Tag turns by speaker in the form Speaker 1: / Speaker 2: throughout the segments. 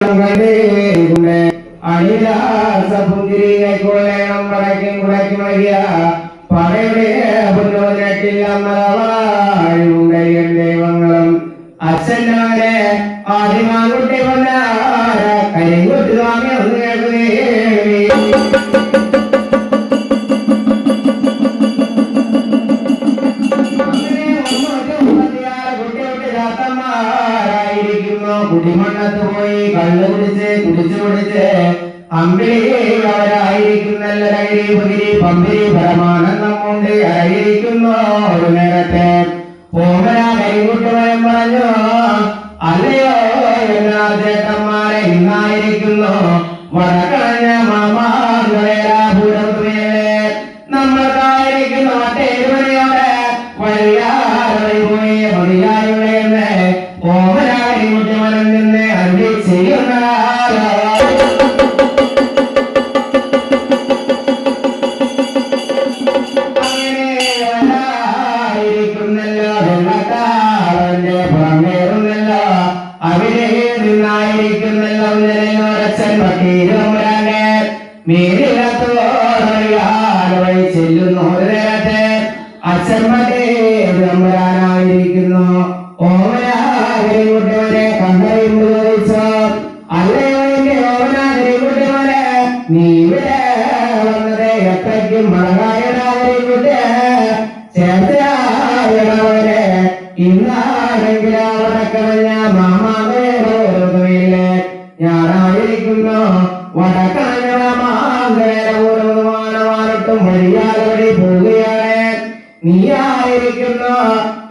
Speaker 1: കണ്ടേ അണിലാസപുന്തിരി കൈക്കൊള്ളേണം പടയ്ക്കും കുടയ്ക്കും വയ്യ പടയുടെ മലവാഴുണ്ടയ്യൻ ദൈവങ്ങളും അച്ഛനാണ് ആദ്യമാകുട്ടി വന്ന കുടിമണ്ണത്ത് പോയി കള്ളു കുടിച്ച് കുടിച്ചു കുടിച്ച്. അമ്പിളി അവരായിരിക്കുന്നല്ല കൈരി പുകിരി പമ്പിരി പരമാനന്ദം കൊണ്ട് ആയിരിക്കുന്നു ഒരു നേരത്തെ അവിടെ നിന്നായിരിക്കുന്നല്ലോ നിലയോരച്ചൻ പട്ടീരമ്പരാനെ മീരിടത്തോടൊരാളവഴി ചെല്ലുന്നു ഒരു അച്ഛൻ നീ ഇവിടെ വന്നത് എത്രയ്ക്കും മഴകായനായിരിക്കട്ടെ ഇന്നാണെങ്കിൽ വടക്കമഞ്ഞ മാമാവേറൊന്നുമില്ലേ ഞാനായിരിക്കുന്നു വടക്കമഞ്ഞ മാമാവേറൊരുമാനമാനട്ടും വഴിയാലവഴി പോവുകയാണ്. നീയായിരിക്കുന്നു.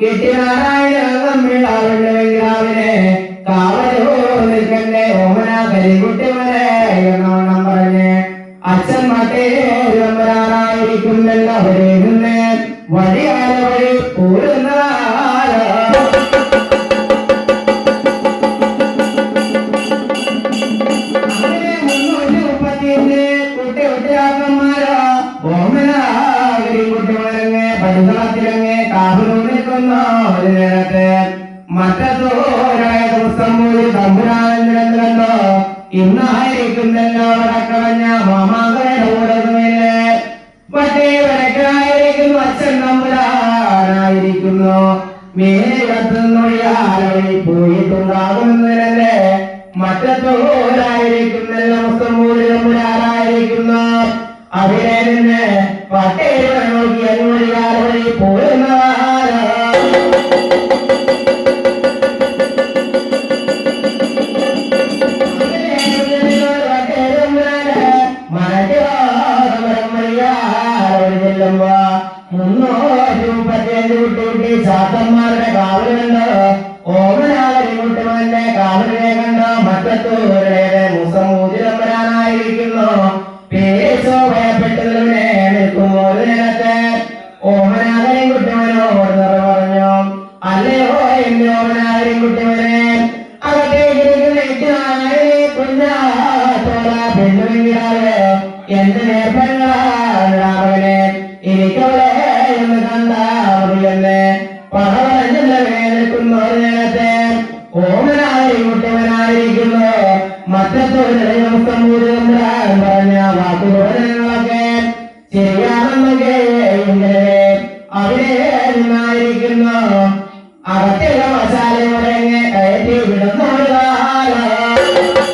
Speaker 1: കെട്ടിനാരായണ തമ്മിളാവണ്ണമെങ്കിലാവിനെ കാവലോ നിൽക്കണ്ടേ ഓമന കരികുട്ടിമനെ എന്നോണം പറഞ്ഞ്. അച്ഛൻ മറ്റേരാനായിരിക്കുന്നല്ലോ മറ്റത്തോരായ പോയി തമ്പുരാനെന്നിരന്തല്ലോ ഇന്നായിരിക്കുന്നല്ലോ വടക്കളഞ്ഞ മാമാകരുടെ കൂടതുമില്ലേ മറ്റേ വടക്കായിരിക്കുന്നു അച്ഛൻ തമ്പുരാനായിരിക്കുന്നു. മേലത്തുന്നൊഴിയാലി പോയിട്ടുണ്ടാകുന്നതിനല്ലേ മറ്റത്തോരായിരിക്കുന്നല്ലോ മുസ്തമൂലമുരാരായിരിക്കുന്നു അവിടെ നിന്ന് പട്ടേവരെ വേദനിക്കുന്ന ഒരു നേരത്തെ ഓമനായി കുട്ടിവനായിരിക്കുന്നു മറ്റത്തൊരു സമൂഹം പറഞ്ഞ വാക്കുകളൊക്കെ ശരിയാണെന്നൊക്കെ നിന്നായിരിക്കുന്നു അകത്തുള്ള മസാലയോടെ കയറ്റി വിടുന്നതാണ് അവരായിരിക്കുന്നു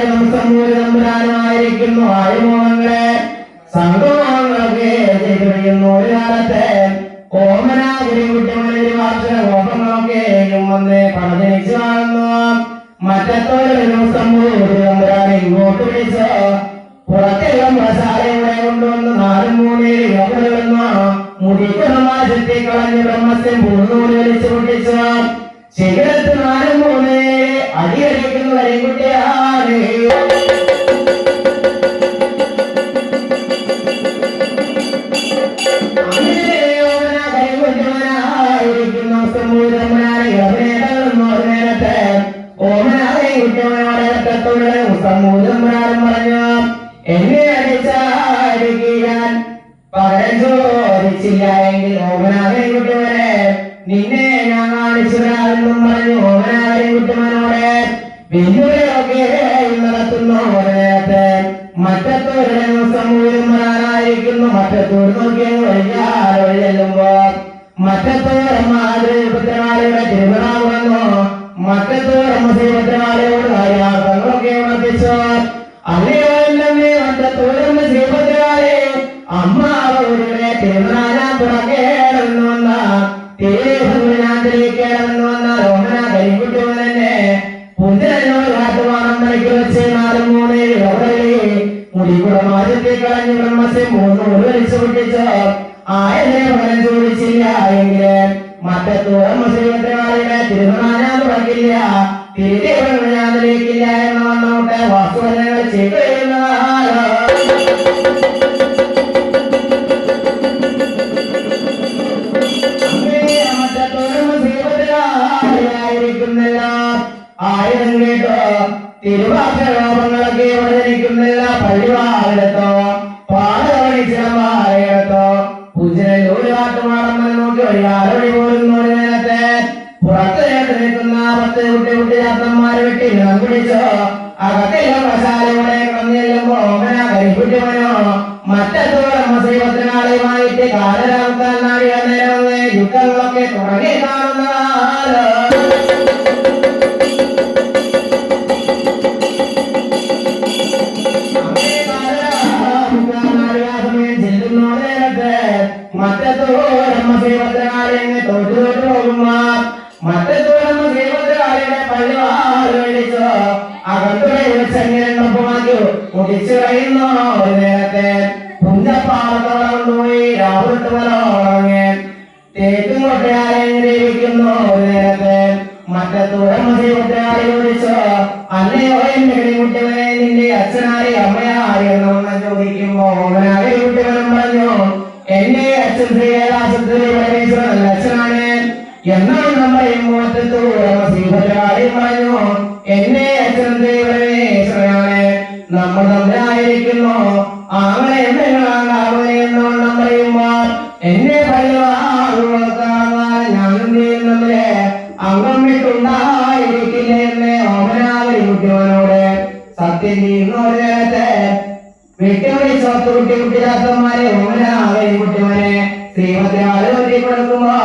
Speaker 1: മറ്റത്തോടെ സംസമൂല തമ്പുരാനുമായിരിക്കുന്നു ആയുമോഹങ്ങളെ സംഗമങ്ങളൊക്കെ ചെയ്തു കഴിയുന്നു ഒരു കാലത്തെ ഓമനാഗിരി കുട്ടിമണി വാർഷിക കോപങ്ങളൊക്കെയും വന്ന് പണതിരിച്ചു കാണുന്നു. മറ്റത്തോടെ സമൂഹം ഇങ്ങോട്ട് വിളിച്ച് പുറത്തുള്ള മസാലയുടെ കൊണ്ടുവന്ന് നാലും വലിച്ചു മറ്റത്തോളം ശ്രീപത്രമാരുടെ തിരുമണാനാൻ തുടങ്ങില്ല തിരികെ വാസുവനങ്ങൾ ചെയ്തു ായിരിക്കുന്നില്ല పోయారు ശ്രീഭദ്രകാളി ചോദിച്ചോ അല്ലയോ എന്റെ കിളിമുട്ടിവനെ നിന്റെ അച്ഛനാരെ അമ്മയായി എന്ന് ചോദിക്കുമ്പോ ഓമനാകെ കുട്ടികളും പറഞ്ഞു എന്റെ അച്ഛൻ ശ്രീകൈലാസത്തിലെ പരമേശ്വരൻ അച്ഛനാണ്. എന്നാണ് നമ്മുടെ മുഖത്തോടമ്മ ശ്രീഭദ്രകാളി പറഞ്ഞു എന്നെ അച്ഛൻ പരമേശ്വരനാണ്. നമ്മൾ തമ്മിലായിരിക്കുന്നു. അങ്ങനെ എന്തെങ്കിലും എന്നോണം വെട്ടുവഴി സ്വത്ത് കുട്ടി കുട്ടിരാത്തന്മാരെ ഓമനാവരി കുട്ടിവനെ ശ്രീഭദ്രാൾ കൊടുക്കുമ്പോ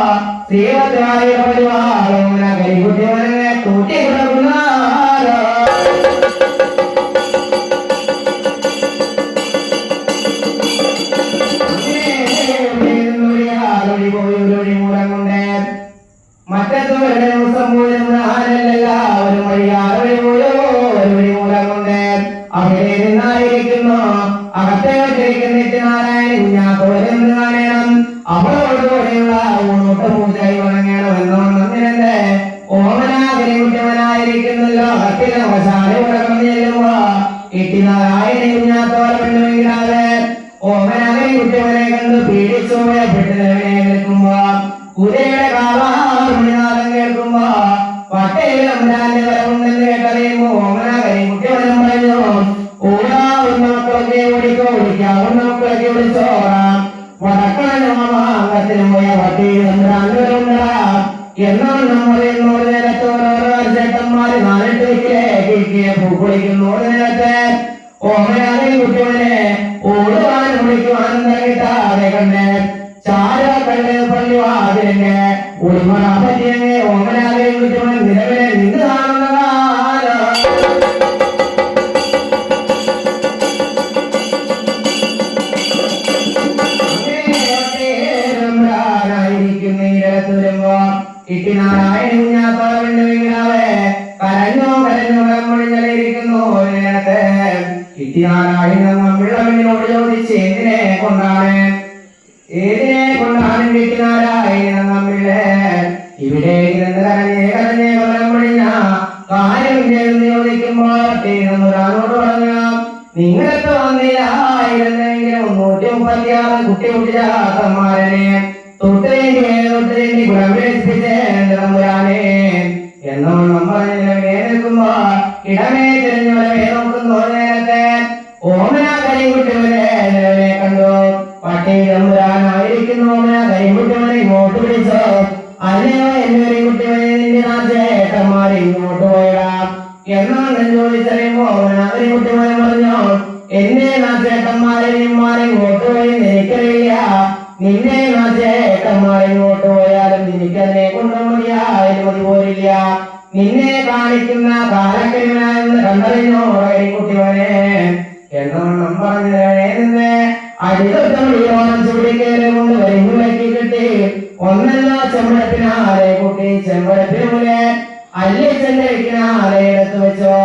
Speaker 1: ശ്രീഭദ്രാളിയുടെ പരിവാൾ വടക്കണമാകത്തിന് പോയ പട്ടിയിൽ അമ്രാന്റെ വരവുണ്ടടാ എന്നാൽ നമ്മൾ എന്നോട് നേരത്തെ ഓരോരോ ചേട്ടന്മാര് നാലിട്ട് വെക്കിലേക്ക് പൂക്കുളിക്കുന്നു ഒരു നേരത്തെ ഓമനാകരി കുട്ടിവനെ ഓടുവാനും വിളിക്കുവാനും കിട്ടാതെ കണ്ട് ചാര കണ്ട് പള്ളി വാതിലിന്റെ ഉൾമണ പറ്റിയങ്ങ് ഓമനാകരി കുട്ടിവൻ നിലവിലെ നിന്ന് ഇട്ടിനാരായണ നമ്മിളവിനോട് ചോദിച്ച് എന്തിനെ കൊണ്ടാണ്? ഏതിനെ കൊണ്ടാണ് വീട്ടിനാരായണ നമ്മിലെ ഇവിടെ ഇരുന്ന് കരഞ്ഞേ കരഞ്ഞേ കൊല്ലം പൊഴിഞ്ഞ കാര്യം ചെയ്തെന്ന് ചോദിക്കുമ്പോൾ ഒരാളോട് പറഞ്ഞു നിങ്ങൾക്ക് വന്നില്ലായിരുന്നെങ്കിലും നൂറ്റി മുപ്പത്തിയാറ് കുട്ടി കുട്ടിയാക്കന്മാരനെ തൊട്ടുവേണ്ടി തൊട്ടുവേണ്ടി ഗുണമേൽപ്പിച്ചേരാനെ എന്നോണം പറഞ്ഞില്ലേ നിൽക്കുമ്പോ ഇടമേ തിരിഞ്ഞവരെ നോക്കുന്നു. നിലവിലെ കണ്ടു? പട്ടി തമ്പുരാനായിരിക്കുന്നു ഓമന കരിങ്കുട്ടിവനെ ഇങ്ങോട്ട് പിടിച്ചോ അല്ലയോ എന്നെ കുട്ടിവനെ നിന്റെ ആ ചേട്ടന്മാരെ ഇങ്ങോട്ട് പോയിടാം. എന്നാണ് ചോദിച്ചറിയുമ്പോ ഓമന കരിങ്കുട്ടിവനെ പറഞ്ഞു. എന്നെ ആ ചേട്ടന്മാരെ നിന്മാരെ ഇങ്ങോട്ട് പോയി എനിക്കറിയില്ല. നിന്നെ ആ ചേട്ടന്മാരെ ഇങ്ങോട്ട് പോയാലും എനിക്കതിനെ കൊണ്ട് മതിയായാലും മതി പോരില്ല നിന്നെ കാണിക്കുന്ന കാലക്കരിമനായെന്ന് കണ്ടറിഞ്ഞോ കരിങ്കുട്ടിവനെ എന്നോണം പറഞ്ഞേ അടിതൊട്ടോളം ചൂടിക്കേറി കൊണ്ട് കിട്ടി. ഒന്നല്ല ചെമ്പഴപ്പിനാലെ കുട്ടി ചെമ്പഴപ്പിന് അല്ലേ ചെണ്ടയ്ക്കിനാലെ എടുത്തു വെച്ചോ.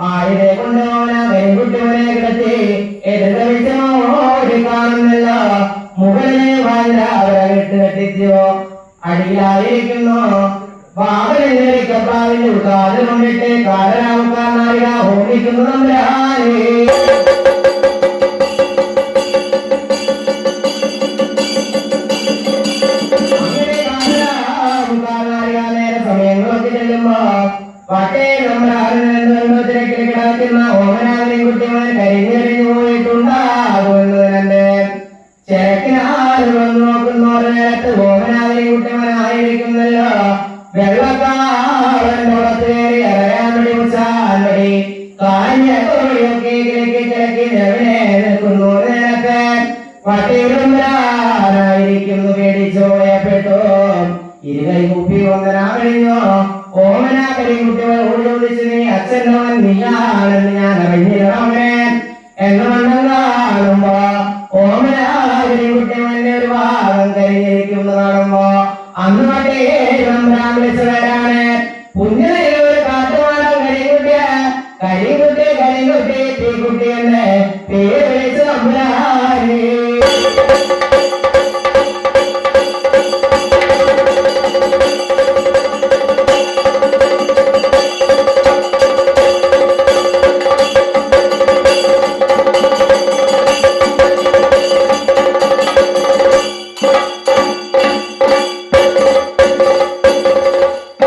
Speaker 1: ആയിരെ കൊണ്ടോന കരിങ്കുട്ടിവനെ കിടത്തി? എതിർത്ത വെച്ചോടി കാണുന്നില്ല. മുകളിലെ വാതില അവരെ വിട്ട് കെട്ടിച്ചോ അടിയിലായിരിക്കുന്നു. പാവലിന്റെ ഉൾക്കാതെ കൊണ്ടിട്ട് കാലരാമക്കാരനായ ഹോമിക്കുന്നു ചെല്ലുമ്പോ പട്ടേ നമ്മുടെ ആരുത്തിരക്കിൽ കിടക്കുന്ന ഓമനാഥനെ കുട്ടിമാർ കരിഞ്ഞെറിഞ്ഞു പോയിട്ടുണ്ടാകുമെന്ന് ഇരുകൈ കുപ്പി വന്നനാ കഴിഞ്ഞോ ഓമനാ കരിക്കുട്ടിയോട് ചോദിച്ചു നീ അച്ഛനവൻ നീയാണെന്ന് ഞാൻ അറിഞ്ഞില്ലേ എന്ന് മണ്ണുമ്പോ ഓമനാ കരിക്കുട്ടിവന്റെ ഒരു ഭാഗം കരിഞ്ഞിരിക്കുന്നത്